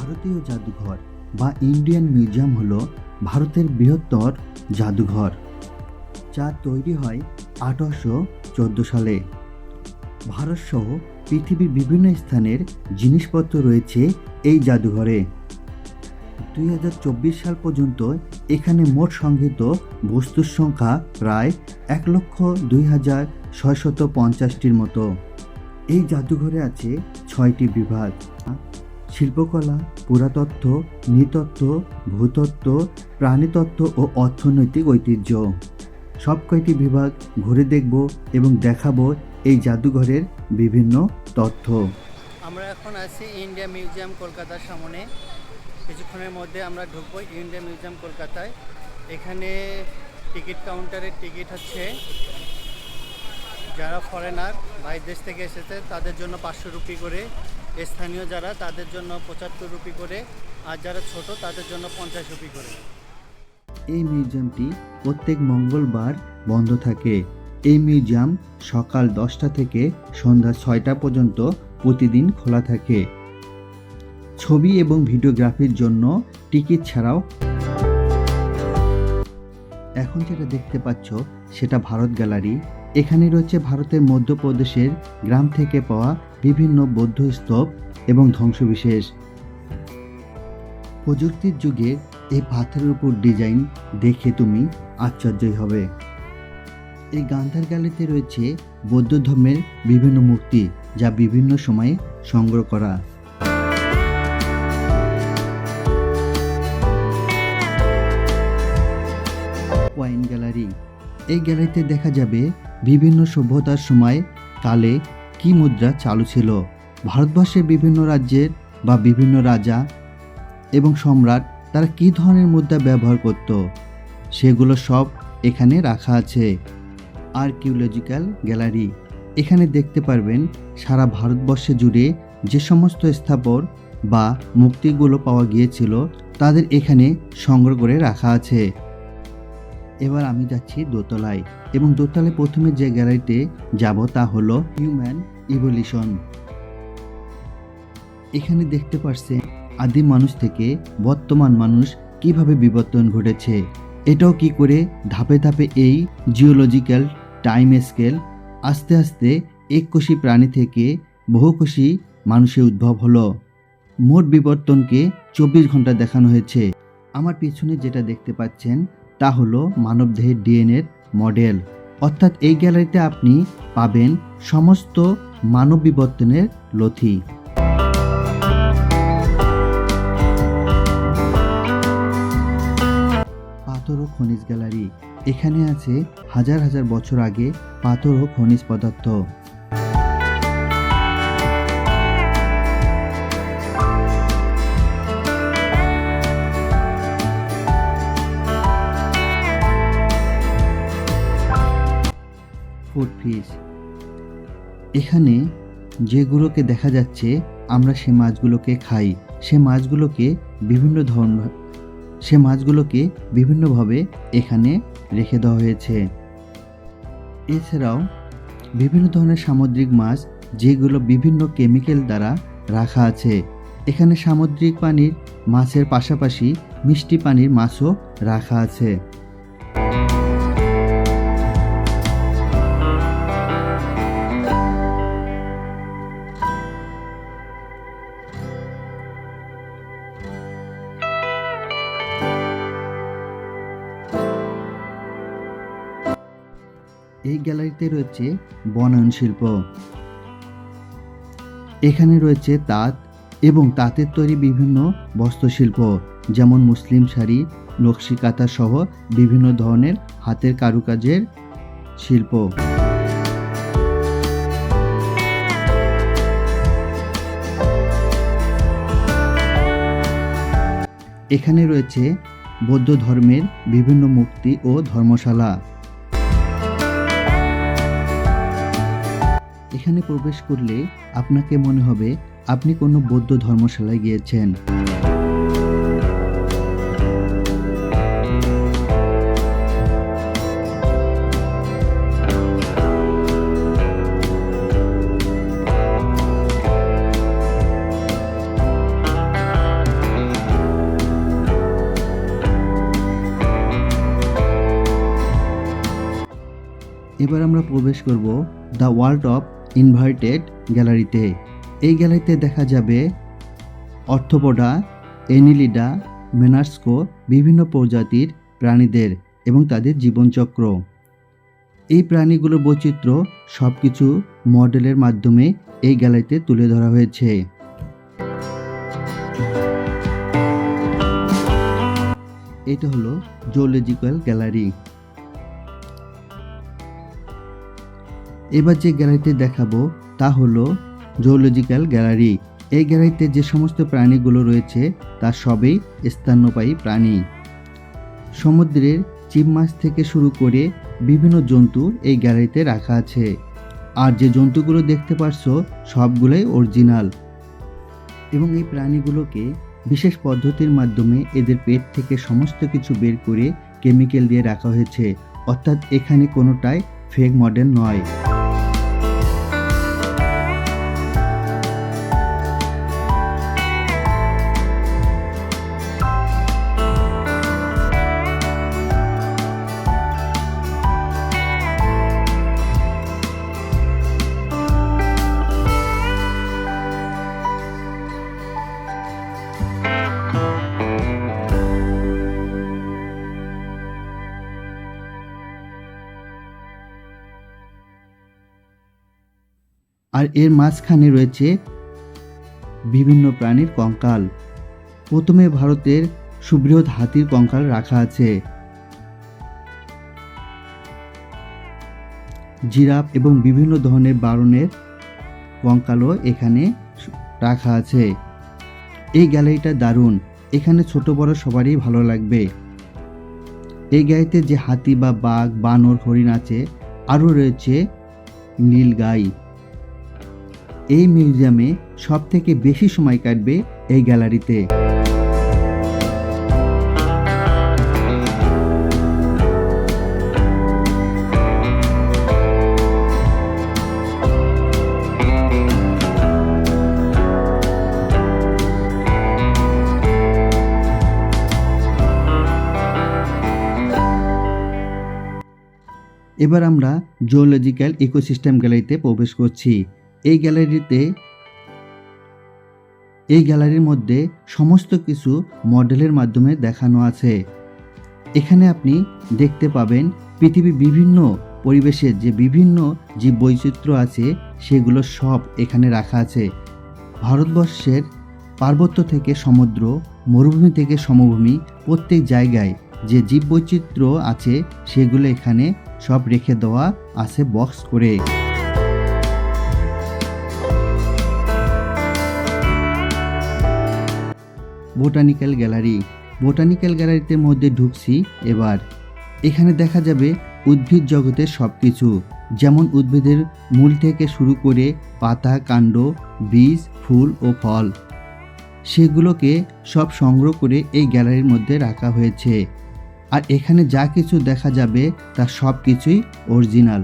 ভারতীয় জাদুঘর বা ইন্ডিয়ান মিউজিয়াম হলো ভারতের বৃহত্তর জাদুঘর, যা তৈরি হয় আঠারোশো চোদ্দ সালে। ভারতসহ পৃথিবীর বিভিন্ন স্থানের জিনিসপত্র রয়েছে এই জাদুঘরে। দুই চব্বিশ সাল পর্যন্ত এখানে মোট সংগৃহীত বস্তুর সংখ্যা প্রায় এক লক্ষ দুই হাজার ছয়শত পঞ্চাশটির মতো। এই জাদুঘরে আছে ছয়টি বিভাগ। শিল্পকলা, পুরাতত্ত্ব, নৃতত্ত্ব, ভূতত্ত্ব, প্রাণীতত্ত্ব ও অর্থনৈতিক ঐতিহ্য। সব কয়টি বিভাগ ঘুরে দেখব এবং দেখাবো এই জাদুঘরের বিভিন্ন তথ্য। আমরা এখন আছি ইন্ডিয়া মিউজিয়াম কলকাতার সামনে। কিছুক্ষণের মধ্যে আমরা ঢুকবো ইন্ডিয়া মিউজিয়াম কলকাতায়। এখানে টিকিট কাউন্টারের টিকিট হচ্ছে, যারা ফরেনার বাইরের দেশ থেকে এসেছে, তাদের জন্য পাঁচশো রুপি করে স্থানীয় যারা, তাদের জন্য পঁচাত্তর রুপি করে, আর যারা ছোট, তাদের জন্য পঞ্চাশ রুপি করে। এই মিউজিয়ামটি প্রত্যেক মঙ্গলবার বন্ধ থাকে। এই মিউজিয়াম সকাল দশটা থেকে সন্ধ্যা ছয়টা পর্যন্ত প্রতিদিন খোলা থাকে। ছবি এবং ভিডিওগ্রাফির জন্য টিকিট ছাড়াও এখন যেটা দেখতে পাচ্ছ, সেটা ভারত গ্যালারি। এখানে রয়েছে ভারতের মধ্যপ্রদেশের গ্রাম থেকে পাওয়া বিভিন্ন বৌদ্ধ স্তূপ এবং ধ্বংসবিশেষ। প্রযুক্তির যুগে এই পাথরের উপর ডিজাইন দেখে তুমি আশ্চর্যই হবে। এই গান্ধার গ্যালারিতে রয়েছে বৌদ্ধ ধর্মের বিভিন্ন মূর্তি যা বিভিন্ন সময়ে সংগ্রহ করা। Wine gallery. এই গ্যালারিতে দেখা যাবে বিভিন্ন সভ্যতার সময় কালে কি মুদ্রা চালু ছিল? ভারতবর্ষের বিভিন্ন রাজ্যের বা বিভিন্ন রাজা এবং সম্রাট তারা কী ধরনের মুদ্রা ব্যবহার করত? সেগুলো সব এখানে রাখা আছে। Archaeological gallery. এখানে দেখতে পারবেন সারা ভারতবর্ষে জুড়ে যে সমস্ত স্থাপর বা মুক্তিগুলো পাওয়া গিয়েছিল, তাদের এখানে সংগ্রহ করে রাখা আছে। এবার আমি যাচ্ছি দোতলায় এবং দোতলায় প্রথমে যে গ্যালারিতে যাব তা হলো হিউম্যান ইভলিউশন এখানে দেখতে পারছেন আদিম মানুষ থেকে বর্তমান মানুষ কীভাবে বিবর্তন ঘটেছে। এটাও কি করে ধাপে ধাপে এই জিওলজিক্যাল টাইম স্কেল আস্তে আস্তে এককোষী প্রাণী থেকে বহুকোষী মানুষের উদ্ভব হলো। মোট বিবর্তনকে চব্বিশ ঘণ্টা দেখানো হয়েছে। আমার পিছনে যেটা দেখতে পাচ্ছেন তা হলো মানবদেহের ডিএনএর মডেল অর্থাৎ এই গ্যালারিতে আপনি পাবেন সমস্ত মানব বিবর্তনের লথি। পাথর ও খনিজ গ্যালারি। এখানে আছে হাজার হাজার বছর আগে পাথর ও খনিজ পদার্থ। ফুড ফিশ এখানে যেগুলোকে দেখা যাচ্ছে, আমরা সে মাছগুলোকে খাই। সে মাছগুলোকে বিভিন্ন ধরনের সে মাছগুলোকে বিভিন্নভাবে এখানে রেখে দেওয়া হয়েছে। এছাড়াও বিভিন্ন ধরনের সামুদ্রিক মাছ, যেগুলো বিভিন্ন কেমিক্যাল দ্বারা রাখা আছে। এখানে সামুদ্রিক পানির মাছের পাশাপাশি মিষ্টি পানির মাছও রাখা আছে। গ্যালারিতে রয়েছে বনায়ন শিল্প। এখানে রয়েছে তাঁত এবং তাঁতের তৈরি বিভিন্ন বস্ত্রশিল্প, যেমন মুসলিম শাড়ি, নকশি কাঁথা সহ বিভিন্ন ধরনের হাতের কারুকাজের শিল্প। এখানে রয়েছে বৌদ্ধ ধর্মের বিভিন্ন মূর্তি ও ধর্মশালা। এখানে প্রবেশ করলে আপনাকে মনে হবে আপনি কোনো বৌদ্ধ ধর্মশালায় গিয়েছেন। এবার আমরা প্রবেশ করব দ্য ওয়ার্ল্ড অফ ইনভার্টেড গ্যালারিতে। এই গ্যালারিতে দেখা যাবে অর্থোপোডা, এনিলিডা, মেনার্সকো, বিভিন্ন প্রজাতির প্রাণীদের এবং তাদের জীবনচক্র। এই প্রাণীগুলোর বৈচিত্র্য সব কিছু মডেলের মাধ্যমে এই গ্যালারিতে তুলে ধরা হয়েছে। এটা হলো জুলজিক্যাল গ্যালারি। এবার যে গ্যালারিতে দেখাবো তা হলো জুলজিক্যাল গ্যালারি। এই গ্যালারিতে যে সমস্ত প্রাণীগুলো রয়েছে, তা সবই স্তন্যপায়ী প্রাণী। সমুদ্রের চিপ মাছ থেকে শুরু করে বিভিন্ন জন্তু এই গ্যালারিতে রাখা আছে। আর যে জন্তুগুলো দেখতে পারছ, সবগুলোই অরিজিনাল। এবং এই প্রাণীগুলোকে বিশেষ পদ্ধতির মাধ্যমে এদের পেট থেকে সমস্ত কিছু বের করে কেমিক্যাল দিয়ে রাখা হয়েছে। অর্থাৎ এখানে কোনোটাই ফেক মডেল নয়। আর এর মাঝখানে রয়েছে বিভিন্ন প্রাণীর কঙ্কাল। প্রথমে ভারতের সুবৃহৎ হাতির কঙ্কাল রাখা আছে। জিরাফ এবং বিভিন্ন ধরনের বারণের কঙ্কালও এখানে রাখা আছে। এই গ্যালারিটা দারুণ। এখানে ছোট বড় সবারই ভালো লাগবে। এই গ্যালারিতে যে হাতি বা বাঘ, বানর, হরিণ আছে, আরও রয়েছে নীল গাই। এই মিউজিয়ামে সব থেকে বেশি সময় কাটবে এই গ্যালারিতে। এবার আমরা জুওলজিক্যাল ইকোসিস্টেম গ্যালারিতে প্রবেশ করছি। এই গ্যালারিতে, এই গ্যালারির মধ্যে সমস্ত কিছু মডেলের মাধ্যমে দেখানো আছে। এখানে আপনি দেখতে পাবেন পৃথিবীর বিভিন্ন পরিবেশের যে বিভিন্ন যে বৈচিত্র্য আছে, সেগুলো সব এখানে রাখা আছে। ভারতবর্ষের পার্বত্য থেকে সমুদ্র, মরুভূমি থেকে সমভূমি, প্রত্যেক জায়গায় যে জীববৈচিত্র্য আছে, সেগুলো এখানে সব রেখে দেওয়া আছে বক্স করে। Botanical gallery. বোটানিক্যাল গ্যালারিতে মধ্যে ঢুকছি এবার। এখানে দেখা যাবে উদ্ভিদ জগতের সব কিছু যেমন উদ্ভিদের মূল থেকে শুরু করে পাতা, কাণ্ড, বীজ, ফুল ও ফল। সেগুলোকে সব সংগ্রহ করে এই গ্যালারির মধ্যে রাখা হয়েছে। আর এখানে যা কিছু দেখা যাবে তা সব কিছুই অরিজিনাল।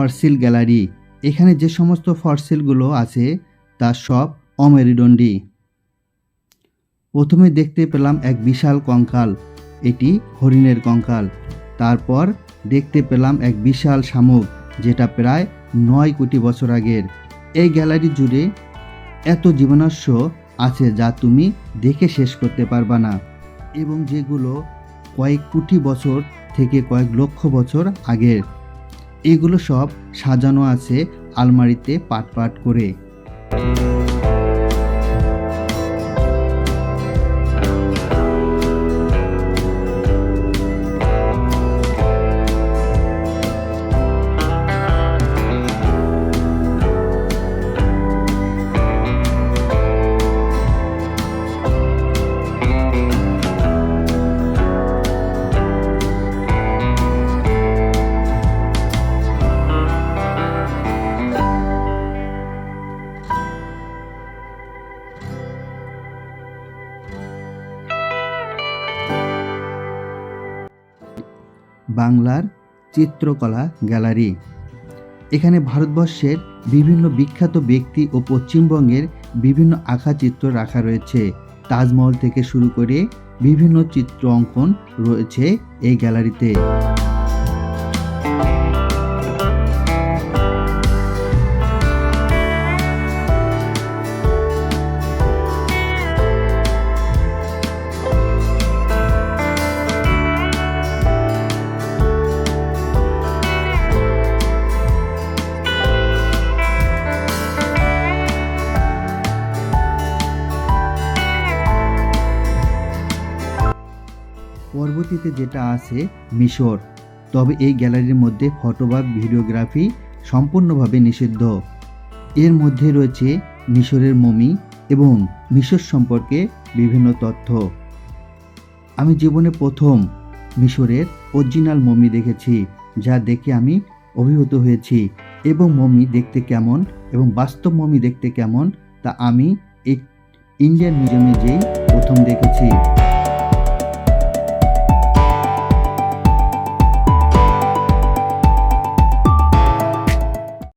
ফরসিল গ্যালারি। এখানে যে সমস্ত ফরসিলগুলো আছে, তা সব অমেরুদণ্ডী। প্রথমে দেখতে পেলাম এক বিশাল কঙ্কাল। এটি হরিণের কঙ্কাল। তারপর দেখতে পেলাম এক বিশাল শামুক, যেটা প্রায় নয় কোটি বছর আগের। এই গ্যালারি জুড়ে এত জীবনাশ্য আছে যা তুমি দেখে শেষ করতে পারবা না। এবং যেগুলো কয়েক কোটি বছর থেকে কয়েক লক্ষ বছর আগের। এগুলো সব সাজানো আছে আলমারিতে পাট পাট করে। বাংলার চিত্রকলা গ্যালারি। এখানে ভারতবর্ষের বিভিন্ন বিখ্যাত ব্যক্তি ও পশ্চিমবঙ্গের বিভিন্ন আঁকা চিত্র রাখা রয়েছে। তাজমহল থেকে শুরু করে বিভিন্ন চিত্র অঙ্কন রয়েছে এই গ্যালারিতে। পরবর্তীতে যেটা আছে মিশর। তবে এই গ্যালারির মধ্যে ফটো বা ভিডিওগ্রাফি সম্পূর্ণভাবে নিষিদ্ধ। এর মধ্যে রয়েছে মিশরের মমি এবং মিশর সম্পর্কে বিভিন্ন তথ্য। আমি জীবনে প্রথম মিশরের অরিজিনাল মমি দেখেছি, যা দেখে আমি অভিভূত হয়েছি এবং মমি দেখতে কেমন এবং বাস্তব মমি দেখতে কেমন তা আমি এই ইন্ডিয়ান মিউজিয়ামে যেই প্রথম দেখেছি।